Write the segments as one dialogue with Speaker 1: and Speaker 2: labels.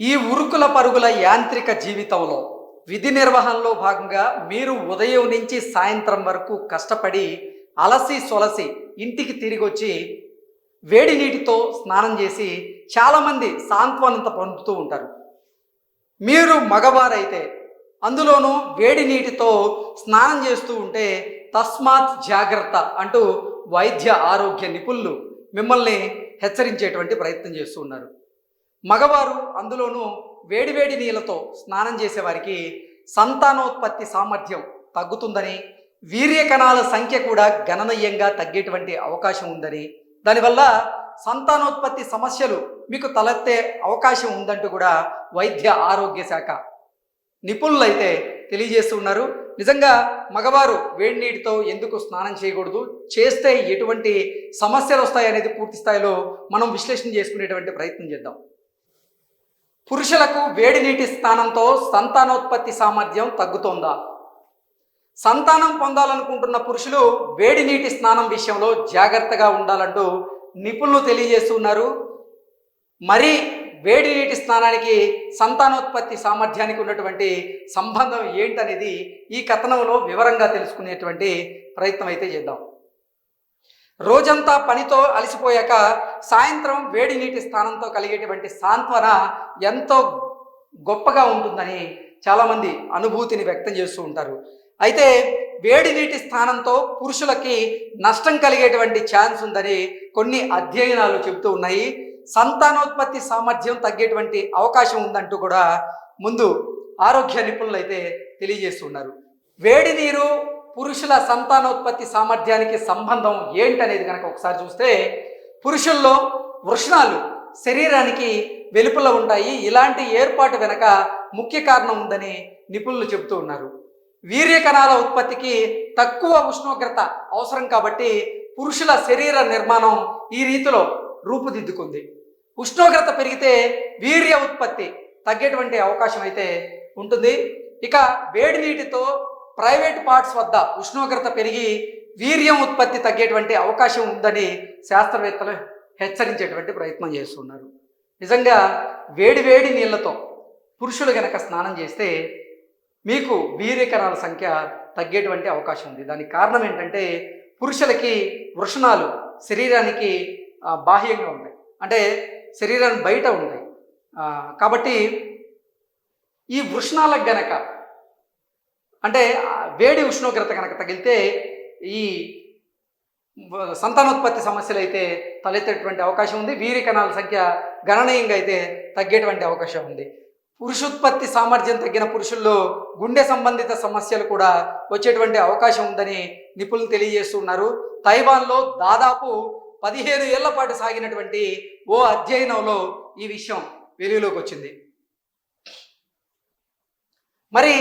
Speaker 1: ఈ ఉరుకుల పరుగుల యాంత్రిక జీవితంలో విధి నిర్వహణలో భాగంగా మీరు ఉదయం నుంచి సాయంత్రం వరకు కష్టపడి అలసి సొలసి ఇంటికి తిరిగి వచ్చి వేడి నీటితో స్నానం చేసి చాలామంది సాంత్వనంత పొందుతూ ఉంటారు. మీరు మగవారైతే అందులోనూ వేడి నీటితో స్నానం చేస్తూ ఉంటే తస్మాత్ జాగ్రత్త అంటూ వైద్య ఆరోగ్య నిపుణులు మిమ్మల్ని హెచ్చరించేటువంటి ప్రయత్నం చేస్తూ ఉన్నారు. మగవారు అందులోనూ వేడివేడి నీళ్ళతో స్నానం చేసేవారికి సంతానోత్పత్తి సామర్థ్యం తగ్గుతుందని వీర్య కణాల సంఖ్య కూడా గణనీయంగా తగ్గేటువంటి అవకాశం ఉందని దానివల్ల సంతానోత్పత్తి సమస్యలు మీకు తలెత్తే అవకాశం ఉందంటూ కూడా వైద్య ఆరోగ్య శాఖ నిపుణులు అయితే తెలియజేస్తున్నారు నిజంగా మగవారు వేడి నీటితో ఎందుకు స్నానం చేయకూడదు? చేస్తే ఎటువంటి సమస్యలు వస్తాయనేది పూర్తి స్థాయిలో మనం విశ్లేషణ చేసుకునేటువంటి ప్రయత్నం చేద్దాం. పురుషులకు వేడి నీటి స్నానంతో సంతానోత్పత్తి సామర్థ్యం తగ్గుతోందా? సంతానం పొందాలనుకుంటున్న పురుషులు వేడి నీటి స్నానం విషయంలో జాగ్రత్తగా ఉండాలంటూ నిపుణులు తెలియజేస్తున్నారు. మరి వేడి నీటి స్నానానికి సంతానోత్పత్తి సామర్థ్యానికి ఉన్నటువంటి సంబంధం ఏంటనేది ఈ కథనంలో వివరంగా తెలుసుకునేటువంటి ప్రయత్నం అయితే చేద్దాం. రోజంతా పనితో అలసిపోయాక సాయంత్రం వేడి నీటి స్నానంతో కలిగేటువంటి సాంత్వన ఎంతో గొప్పగా ఉంటుందని చాలామంది అనుభూతిని వ్యక్తం చేస్తూ ఉంటారు. అయితే వేడి నీటి స్నానంతో పురుషులకి నష్టం కలిగేటువంటి ఛాన్స్ ఉందని కొన్ని అధ్యయనాలు చెబుతూ ఉన్నాయి. సంతానోత్పత్తి సామర్థ్యం తగ్గేటువంటి అవకాశం ఉందంటూ కూడా ముందు ఆరోగ్య నిపుణులు అయితే తెలియజేస్తున్నారు వేడి నీరు పురుషుల సంతానోత్పత్తి సామర్థ్యానికి సంబంధం ఏంటనేది కనుక ఒకసారి చూస్తే పురుషుల్లో వృషణాలు శరీరానికి వెలుపల ఉంటాయి. ఇలాంటి ఏర్పాటు వెనక ముఖ్య కారణం ఉందని నిపుణులు చెబుతూ ఉన్నారు. వీర్య కణాల ఉత్పత్తికి తక్కువ ఉష్ణోగ్రత అవసరం కాబట్టి పురుషుల శరీర నిర్మాణం ఈ రీతిలో రూపుదిద్దుకుంది. ఉష్ణోగ్రత పెరిగితే వీర్య ఉత్పత్తి తగ్గేటువంటి అవకాశం అయితే ఉంటుంది. ఇక వేడి నీటితో ప్రైవేట్ పార్ట్స్ వద్ద ఉష్ణోగ్రత పెరిగి వీర్యం ఉత్పత్తి తగ్గేటువంటి అవకాశం ఉందని శాస్త్రవేత్తలు హెచ్చరించేటువంటి ప్రయత్నం చేస్తున్నారు. నిజంగా వేడివేడి నీళ్ళతో పురుషులు గనక స్నానం చేస్తే మీకు వీర్యకణాల సంఖ్య తగ్గేటువంటి అవకాశం ఉంది. దానికి కారణం ఏంటంటే పురుషులకి వృషణాలు శరీరానికి బాహ్యంగా ఉంటాయి. అంటే శరీరానికి బయట ఉంటాయి. కాబట్టి ఈ వృషణాలకు గనక అంటే వేడి ఉష్ణోగ్రత కనుక తగిలితే ఈ సంతానోత్పత్తి సమస్యలు అయితే తలెత్తేటువంటి అవకాశం ఉంది. వీరి కణాల సంఖ్య గణనీయంగా అయితే తగ్గేటువంటి అవకాశం ఉంది. పురుషోత్పత్తి సామర్థ్యం తగ్గిన పురుషుల్లో గుండె సంబంధిత సమస్యలు కూడా వచ్చేటువంటి అవకాశం ఉందని నిపుణులు తెలియజేస్తున్నారు. తైవాన్లో దాదాపు పదిహేను ఏళ్ళ పాటు సాగినటువంటి ఓ అధ్యయనంలో ఈ విషయం వెలుగులోకి వచ్చింది. మరి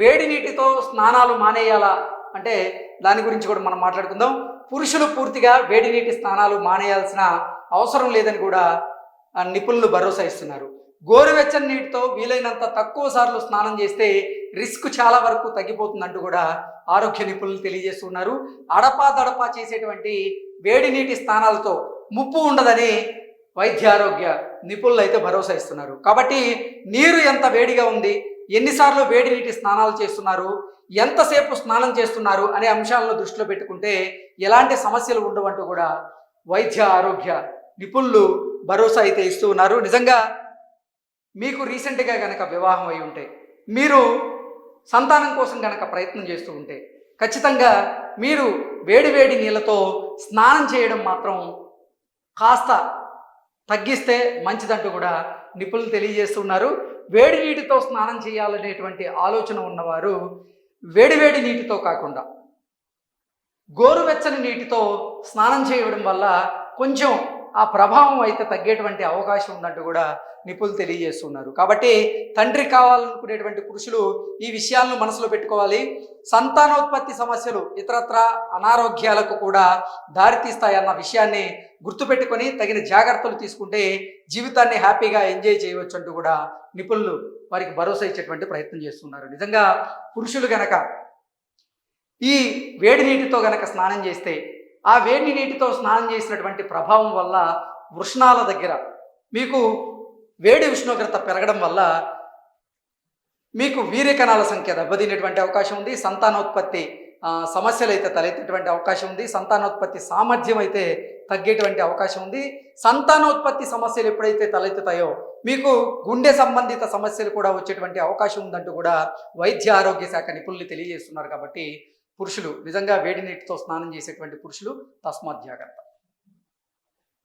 Speaker 1: వేడి నీటితో స్నానాలు మానేయాలా? అంటే దాని గురించి కూడా మనం మాట్లాడుకుందాం. పురుషులు పూర్తిగా వేడి నీటి స్నానాలు మానేయాల్సిన అవసరం లేదని కూడా నిపుణులు భరోసా ఇస్తున్నారు. గోరువెచ్చని నీటితో వీలైనంత తక్కువ సార్లు స్నానం చేస్తే రిస్క్ చాలా వరకు తగ్గిపోతుందంటూ కూడా ఆరోగ్య నిపుణులు తెలియజేస్తున్నారు అడపా దడపా చేసేటువంటి వేడి నీటి స్నానాలతో ముప్పు ఉండదని వైద్య ఆరోగ్య నిపుణులు అయితే భరోసా ఇస్తున్నారు. కాబట్టి నీరు ఎంత వేడిగా ఉంది? ఎన్నిసార్లు వేడి నీటి స్నానాలు చేస్తున్నారు? ఎంతసేపు స్నానం చేస్తున్నారు? అనే అంశాలను దృష్టిలో పెట్టుకుంటే ఎలాంటి సమస్యలు ఉండవంటూ కూడా వైద్య ఆరోగ్య నిపుణులు భరోసా అయితే ఇస్తూ ఉన్నారు. నిజంగా మీకు రీసెంట్గా గనక వివాహం అయి ఉంటే మీరు సంతానం కోసం గనక ప్రయత్నం చేస్తూ ఉంటే ఖచ్చితంగా మీరు వేడి వేడి నీళ్ళతో స్నానం చేయడం మాత్రం కాస్త తగ్గిస్తే మంచిదంటూ కూడా నిపుణులు తెలియజేస్తున్నారు వేడి నీటితో స్నానం చేయాలనేటువంటి ఆలోచన ఉన్నవారు వేడివేడి నీటితో కాకుండా గోరువెచ్చని నీటితో స్నానం చేయడం వల్ల కొంచెం ఆ ప్రభావం అయితే తగ్గేటువంటి అవకాశం ఉందంటూ కూడా నిపుణులు తెలియజేస్తున్నారు. కాబట్టి తండ్రి కావాలనుకునేటువంటి పురుషులు ఈ విషయాలను మనసులో పెట్టుకోవాలి. సంతానోత్పత్తి సమస్యలు ఇతరత్ర అనారోగ్యాలకు కూడా దారితీస్తాయన్న విషయాన్ని గుర్తుపెట్టుకొని తగిన జాగ్రత్తలు తీసుకుంటే జీవితాన్ని హ్యాపీగా ఎంజాయ్ చేయవచ్చు అంటూ కూడా నిపుణులు వారికి భరోసా ఇచ్చేటువంటి ప్రయత్నం చేస్తున్నారు. నిజంగా పురుషులు గనక ఈ వేడి నీటితో గనక స్నానం చేస్తే ఆ వేడి నీటితో స్నానం చేసినటువంటి ప్రభావం వల్ల వృష్ణాల దగ్గర మీకు వేడి ఉష్ణోగ్రత పెరగడం వల్ల మీకు వీర్యకణాల సంఖ్య దెబ్బతినేటువంటి అవకాశం ఉంది. సంతానోత్పత్తి సమస్యలు అయితే తలెత్తేటువంటి అవకాశం ఉంది. సంతానోత్పత్తి సామర్థ్యం అయితే తగ్గేటువంటి అవకాశం ఉంది. సంతానోత్పత్తి సమస్యలు ఎప్పుడైతే తలెత్తుతాయో మీకు గుండె సంబంధిత సమస్యలు కూడా వచ్చేటువంటి అవకాశం ఉందంటూ కూడా వైద్య ఆరోగ్య శాఖ నిపుణులు తెలియజేస్తున్నారు కాబట్టి పురుషులు నిజంగా వేడి నీటితో స్నానం చేసేటువంటి పురుషులు తస్మాత్ జాగ్రత్త.